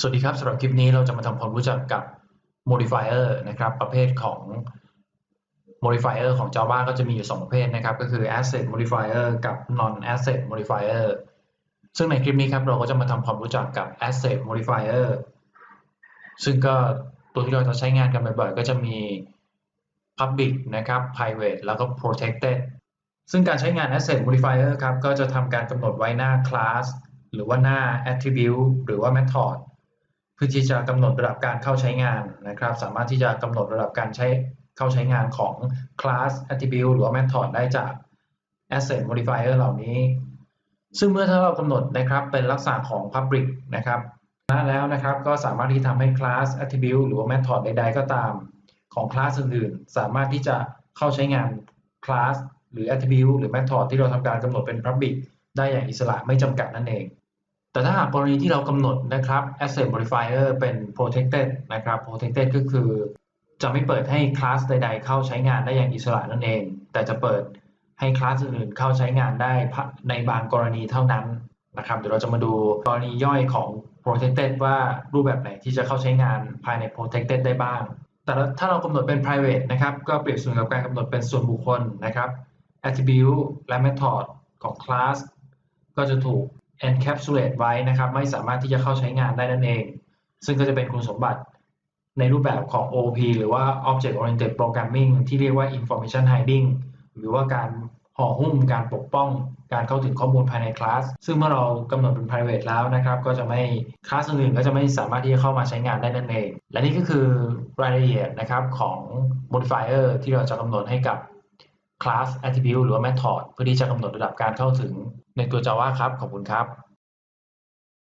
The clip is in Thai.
สวัสดีครับสำหรับคลิปนี้เราจะมาทำความรู้จักกับ modifier นะครับ ประเภทของ modifier ของ Java ก็จะมีอยู่ 2 ประเภทนะครับ ก็คือ asset modifier กับ non asset modifier ซึ่งในคลิปนี้ครับเราก็จะมาทำความรู้จักกับ asset modifier ซึ่งก็ตัวที่เราจะใช้งานกันบ่อยๆ ก็จะมี public นะครับ private แล้วก็ protected ซึ่งการใช้งาน asset modifier ครับก็จะทำการกำหนดไว้หน้า class หรือว่าหน้า attribute หรือว่า method พื่อที่จะกำหนดระดับการเข้าใช้งานนะครับ สามารถที่จะกำหนดระดับการใช้เข้าใช้งานของ class attribute หรือ method ได้จาก asset modifier เหล่านี้ ซึ่งเมื่อถ้าเรากำหนดนะครับเป็นลักษณะของ public นะครับแล้วนะครับก็สามารถที่ทำให้ class attribute หรือ method ใดๆก็ตามของ class อื่นๆ สามารถที่จะเข้าใช้งาน class หรือ attribute หรือ method ที่เราทำการกำหนดเป็น public ได้อย่างอิสระไม่จำกัดนั่นเอง แต่ถ้าหากกรณีที่เรากำหนดนะครับ asset modifier เป็น protected นะครับ protected ก็คือจะไม่เปิดให้คลาสใด ๆ เข้าใช้งานได้อย่างอิสระนั่นเอง แต่จะเปิดให้คลาสอื่นๆเข้าใช้งานได้ในบางกรณีเท่านั้นนะครับ เดี๋ยวเราจะมาดูกรณีย่อยของ protected ว่ารูปแบบไหนที่จะเข้าใช้งานภายใน protected ได้บ้าง แต่ถ้าเรากำหนดเป็น private นะครับ ก็เปรียบเสมือนกับการกำหนดเป็นส่วนบุคคลนะครับ attribute และ method ของ class ก็จะถูก encapsulate ไว้นะครับ ไม่สามารถที่จะเข้าใช้งานได้นั่นเอง ซึ่งก็จะเป็นคุณสมบัติในรูปแบบของ OP หรือว่า Object Oriented Programming ที่เรียกว่า Information Hiding หรือว่าการห่อหุ้มการปกป้องการเข้าถึงข้อมูลภายในคลาส ซึ่งเมื่อเรากำหนดเป็น private แล้วนะครับ ก็จะไม่คลาสอื่นก็จะไม่สามารถที่จะเข้ามาใช้งานได้นั่นเอง และนี่ก็คือรายละเอียดนะครับของ modifier ที่เราจะกำหนดให้กับ class attribute หรือว่า method เพื่อที่จะกำหนดระดับการเข้าถึงในตัว Java ครับ ขอบคุณครับ